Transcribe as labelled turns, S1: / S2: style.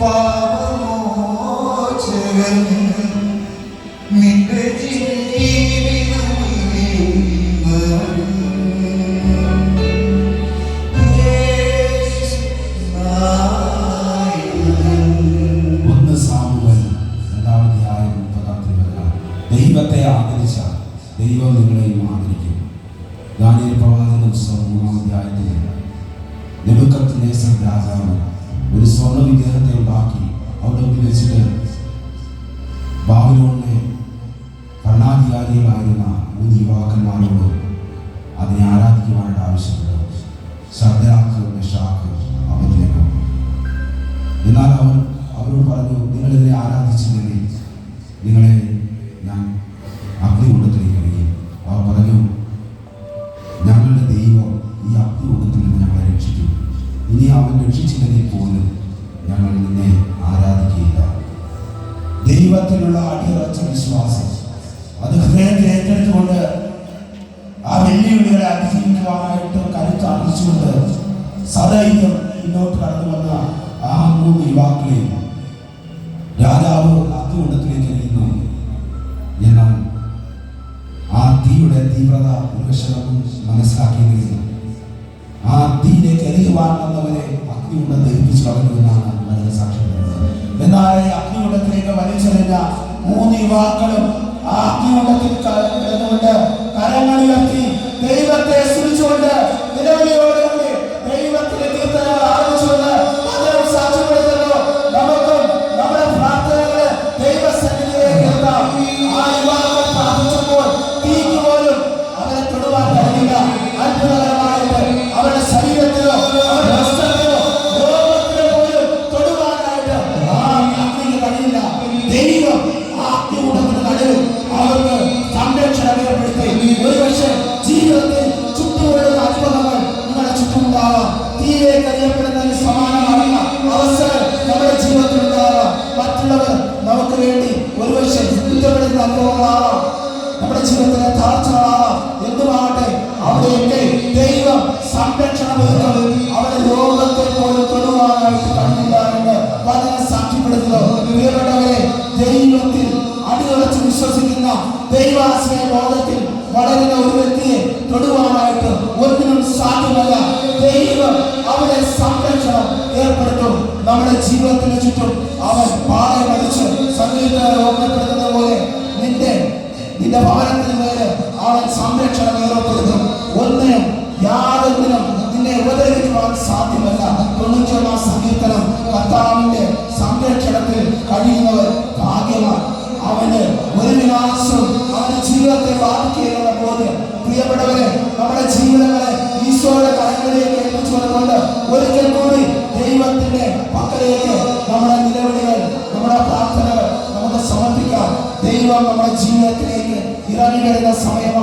S1: പാപമോചകൻ നിന്റെ ജീവിതം
S2: ദൈവത്തെ ആദരിച്ചാൽ ദൈവം നിങ്ങളെയും ആദരിക്കും. ദാനിയൽ പ്രവാചക പുസ്തകം മൂന്നാം അധ്യായത്തിൽ നെബുക്കത്ത് നേസർ രാജാവ് ഒരു സ്വർണ വിഗ്രഹത്തെ വെച്ചിട്ട് ബാബുലോണിലെ ഭരണാധികാരികളായിരുന്ന മൂന്ന് യുവാക്കന്മാരോട് അതിനെ ആരാധിക്കുവാനായിട്ട് ആവശ്യപ്പെട്ടു. ശബ്ദാക്ക് മെഷാക്ക് അവരിലേക്ക് എന്നാൽ അവർ അവരോട് പറഞ്ഞു നിങ്ങളിതിനെ ആരാധിച്ചില്ലെങ്കിൽ നിങ്ങളെ ഞാൻ അഗ്നി എറിയും അവർ പറഞ്ഞു ഞങ്ങളുടെ ദൈവം ഈ അഗ്നികുണ്ടത്തിൽ നിന്ന് ഞങ്ങളെ രക്ഷിക്കും. ഇനി അവൻ രക്ഷിച്ചില്ലെങ്കിൽ പോലും ഞങ്ങൾ നിന്നെ ദൈവത്തിലുള്ള അടിയുറച്ച വിശ്വാസം അത് ഹൃദയത്തിൽ ഏറ്റെടുത്തുകൊണ്ട് ആ വെല്ലുവിളികളെ അതിജീവിക്കുവാനായിട്ട് കരുത്ത് അറിയിച്ചുകൊണ്ട് സദൈവം മുന്നോട്ട് കടന്നു വന്ന ആ മൂന്ന് യുവാക്കളെ രാജാവ് അഗ്നികുണ്ടത്തിലേക്ക് എറിയുന്നു. എന്നാൽ ആ തീയുടെ തീവ്രത ഉന്മേഷവും മനസ്സിലാക്കിയെങ്കിൽ ആ തീയിലേക്ക് എറിയുവാൻ വന്നവരെ അഗ്നികുണ്ടം ധരിപ്പിച്ചു കളഞ്ഞുവെന്നാണ് അതിന് സാക്ഷ്യം എന്നാൽ വലിച്ചെറിഞ്ഞ മൂന്ന് യുവാക്കളും ആത്മീയത്തിൽ കരങ്ങളിലെ ചുറ്റുമുണ്ടാവാം തീയിലേക്ക് അറിയപ്പെടുന്നതിന് സമാനമാകുന്ന അവസരം നമ്മുടെ ജീവിതത്തിൽ ഉണ്ടാവാം മറ്റുള്ളവർ നമുക്ക് വേണ്ടി ഒരുപക്ഷെ കുറ്റപ്പെടുന്ന അനുഭവങ്ങളാവാം നമ്മുടെ ജീവിതത്തിലെ താഴ്ചകളാവാം എന്തുമാകട്ടെ അവിടെയൊക്കെ ദൈവം സംരക്ഷണം ഒരുക്കും അവരെ ലോകത്തെ പോലും തൊടുവാനായിട്ട് കഴിയില്ല എന്ന് വചനം സാക്ഷ്യപ്പെടുത്തുന്നു പ്രിയപ്പെട്ടവരെ ദൈവത്തിൽ അടിയുറച്ച് വിശ്വസിക്കുന്ന ദൈവാശ്രയ ലോകത്തിൽ വളരുന്ന ഒരു വ്യക്തിയെ അവരെ സംരക്ഷണം ഏർപ്പെടുത്തും. നമ്മുടെ ജീവിതത്തിന് ചുറ്റും അവൻ പാറയമടിച്ച് സംഗീതക്കാരെ ഓർമ്മപ്പെടുത്തുന്ന പോലെ നിന്റെ നിന്റെ ഭവനത്തിന് മേലെ അവൻ സംരക്ഷണം ഏർപ്പെടുത്തും. ഒന്നിനും യാതൊന്നിനും നിന്നെ ഉപദ്രവിക്കുവാൻ സാധ്യമല്ല. തൊണ്ണൂറ്റൊന്നാം സങ്കീർത്തനം കർത്താവിന്റെ സംരക്ഷണത്തിൽ കഴിയുന്നവർ ഭാഗ്യമാണ് അവന് ഒരു വിനാശവും അവന്റെ ജീവിതത്തെ ബാധിക്കുകയുള്ള ബോധ്യം. പ്രിയപ്പെട്ടവരെ നമ്മുടെ ജീവിതങ്ങളെ ഈശോയുടെ കരങ്ങളിലേക്ക് ദൈവത്തിന്റെ പക്കലേക്ക് നമ്മുടെ നിലവിളികൾ നമ്മുടെ പ്രാർത്ഥനകൾ നമുക്ക് സമർപ്പിക്കാം. ദൈവം നമ്മുടെ ജീവിതത്തിലേക്ക് ഇറങ്ങി സമയമാണ്